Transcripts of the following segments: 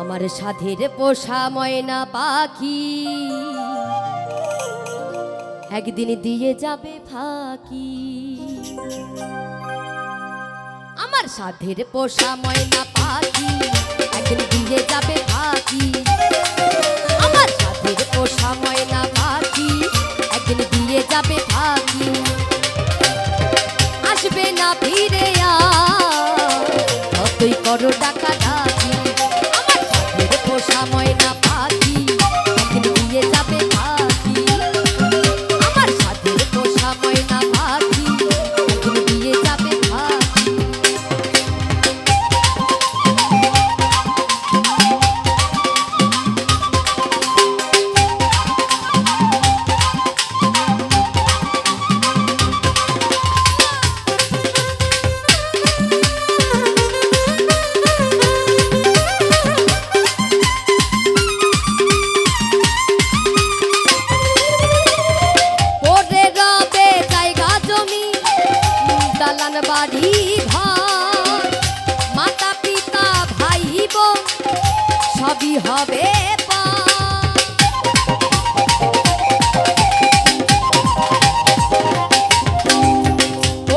আমার সাধের পোষা ময়না পাখি। একদিন দিয়ে যাবে ফাঁকি। আমার সাধের পোষা ময়না পাখি, একদিন দিয়ে যাবে ফাঁকি। আমার সাধের পোষা ময়না পাখি, একদিন দিয়ে যাবে ফাঁকি। আসবে না ফিরে আর কতই করো টাকা mãe হবে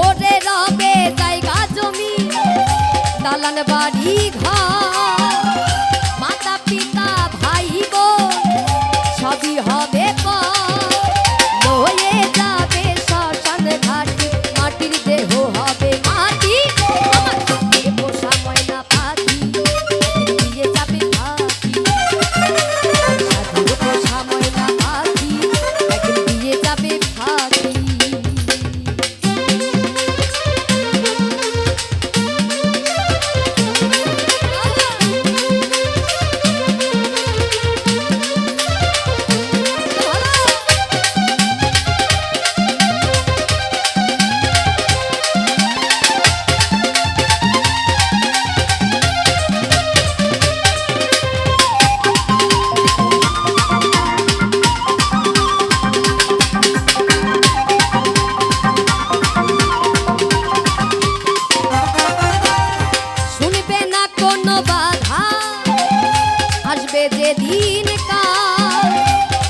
ওরে রবে জায়গা জমি দালান বাড়ি ঘর। যেদিন কাল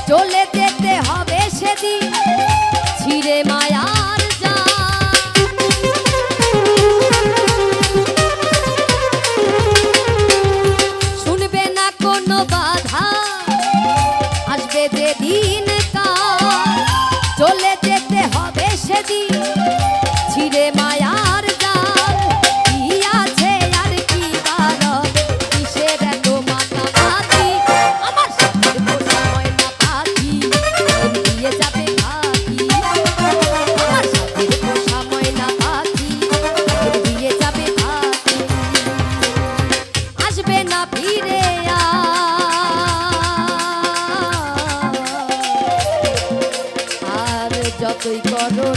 চলে যেতে হবে সেদিন, ছিঁড়ে শুনবে না বাধা চলে যেতে হবে সেদিন, ছিঁড়ে মায়া যতই করো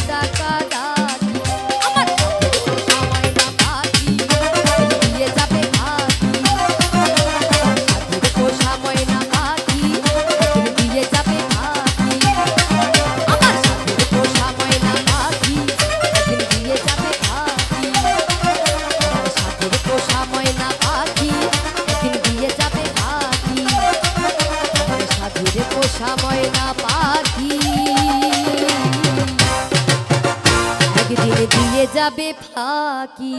যাবে ফাঁকি।